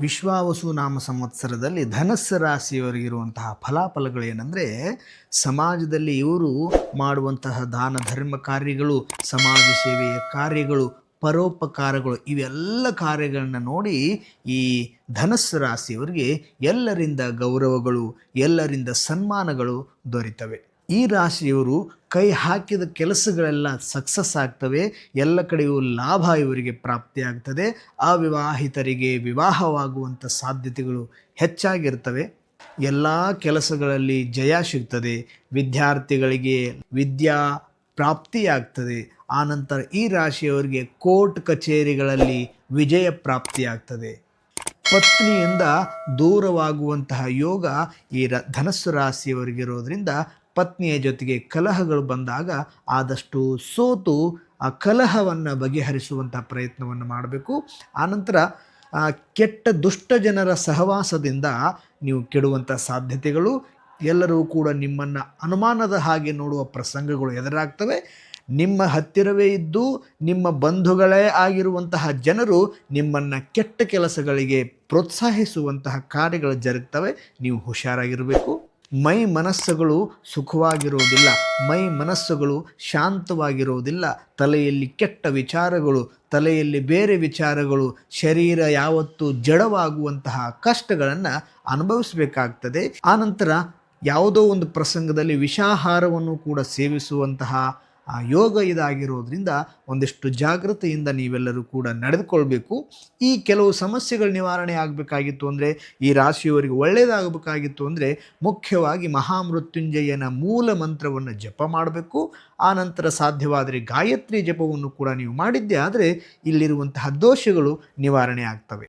ವಿಶ್ವಾವಸು ನಾಮ ಸಂವತ್ಸರದಲ್ಲಿ ಧನಸ್ಸು ರಾಶಿಯವರಿಗಿರುವಂತಹ ಫಲಾಫಲಗಳೇನೆಂದರೆ ಸಮಾಜದಲ್ಲಿ ಇವರು ಮಾಡುವಂತಹ ದಾನ ಧರ್ಮ ಕಾರ್ಯಗಳು, ಸಮಾಜ ಸೇವೆಯ ಕಾರ್ಯಗಳು, ಪರೋಪಕಾರಗಳು, ಇವೆಲ್ಲ ಕಾರ್ಯಗಳನ್ನು ನೋಡಿ ಈ ಧನಸ್ಸು ರಾಶಿಯವರಿಗೆ ಎಲ್ಲರಿಂದ ಗೌರವಗಳು, ಎಲ್ಲರಿಂದ ಸನ್ಮಾನಗಳು ದೊರೀತವೆ. ಈ ರಾಶಿಯವರು ಕೈ ಹಾಕಿದ ಕೆಲಸಗಳೆಲ್ಲ ಸಕ್ಸಸ್ ಆಗ್ತವೆ. ಎಲ್ಲ ಕಡೆಯೂ ಲಾಭ ಇವರಿಗೆ ಪ್ರಾಪ್ತಿಯಾಗ್ತದೆ ಅವಿವಾಹಿತರಿಗೆ ವಿವಾಹವಾಗುವಂಥ ಸಾಧ್ಯತೆಗಳು ಹೆಚ್ಚಾಗಿರ್ತವೆ. ಎಲ್ಲ ಕೆಲಸಗಳಲ್ಲಿ ಜಯ ಸಿಗ್ತದೆ. ವಿದ್ಯಾರ್ಥಿಗಳಿಗೆ ವಿದ್ಯಾ ಪ್ರಾಪ್ತಿಯಾಗ್ತದೆ ಆನಂತರ ಈ ರಾಶಿಯವರಿಗೆ ಕೋರ್ಟ್ ಕಚೇರಿಗಳಲ್ಲಿ ವಿಜಯ ಪ್ರಾಪ್ತಿಯಾಗ್ತದೆ ಪತ್ನಿಯಿಂದ ದೂರವಾಗುವಂತಹ ಯೋಗ ಈ ರ, ಧನಸ್ಸು ರಾಶಿಯವರಿಗಿರೋದ್ರಿಂದ ಪತ್ನಿಯ ಜೊತೆಗೆ ಕಲಹಗಳು ಬಂದಾಗ ಆದಷ್ಟು ಸೋತು ಆ ಕಲಹವನ್ನು ಬಗೆಹರಿಸುವಂಥ ಪ್ರಯತ್ನವನ್ನು ಮಾಡಬೇಕು. ಆನಂತರ ಕೆಟ್ಟ ದುಷ್ಟ ಜನರ ಸಹವಾಸದಿಂದ ನೀವು ಕೆಡುವಂಥ ಸಾಧ್ಯತೆಗಳು. ಎಲ್ಲರೂ ಕೂಡ ನಿಮ್ಮನ್ನು ಅನುಮಾನದ ಹಾಗೆ ನೋಡುವ ಪ್ರಸಂಗಗಳು ಎದುರಾಗ್ತವೆ. ನಿಮ್ಮ ಹತ್ತಿರವೇ ಇದ್ದು, ನಿಮ್ಮ ಬಂಧುಗಳೇ ಆಗಿರುವಂತಹ ಜನರು ನಿಮ್ಮನ್ನು ಕೆಟ್ಟ ಕೆಲಸಗಳಿಗೆ ಪ್ರೋತ್ಸಾಹಿಸುವಂತಹ ಕಾರ್ಯಗಳು ಜರುಗ್ತವೆ. ನೀವು ಹುಷಾರಾಗಿರಬೇಕು. ಮೈ ಮನಸ್ಸುಗಳು ಸುಖವಾಗಿರುವುದಿಲ್ಲ, ಮೈ ಮನಸ್ಸುಗಳು ಶಾಂತವಾಗಿರುವುದಿಲ್ಲ. ತಲೆಯಲ್ಲಿ ಕೆಟ್ಟ ವಿಚಾರಗಳು, ತಲೆಯಲ್ಲಿ ಬೇರೆ ವಿಚಾರಗಳು, ಶರೀರ ಯಾವತ್ತೂ ಜಡವಾಗುವಂತಹ ಕಷ್ಟಗಳನ್ನು ಅನುಭವಿಸಬೇಕಾಗ್ತದೆ. ಆನಂತರ ಯಾವುದೋ ಒಂದು ಪ್ರಸಂಗದಲ್ಲಿ ವಿಷಾಹಾರವನ್ನು ಕೂಡ ಸೇವಿಸುವಂತಹ ಆ ಯೋಗ ಇದಾಗಿರೋದ್ರಿಂದ ಒಂದಿಷ್ಟು ಜಾಗೃತೆಯಿಂದ ನೀವೆಲ್ಲರೂ ಕೂಡ ನಡೆದುಕೊಳ್ಬೇಕು. ಈ ಕೆಲವು ಸಮಸ್ಯೆಗಳ ನಿವಾರಣೆ ಆಗಬೇಕಾಗಿತ್ತು ಅಂದರೆ, ಈ ರಾಶಿಯವರಿಗೆ ಒಳ್ಳೆಯದಾಗಬೇಕಾಗಿತ್ತು ಅಂದರೆ, ಮುಖ್ಯವಾಗಿ ಮಹಾಮೃತ್ಯುಂಜಯನ ಮೂಲ ಮಂತ್ರವನ್ನು ಜಪ ಮಾಡಬೇಕು. ಆ ನಂತರ ಸಾಧ್ಯವಾದರೆ ಗಾಯತ್ರಿ ಜಪವನ್ನು ಕೂಡ ನೀವು ಮಾಡಿದ್ದೆ, ಆದರೆ ಇಲ್ಲಿರುವಂತಹ ದೋಷಗಳು ನಿವಾರಣೆ ಆಗ್ತವೆ.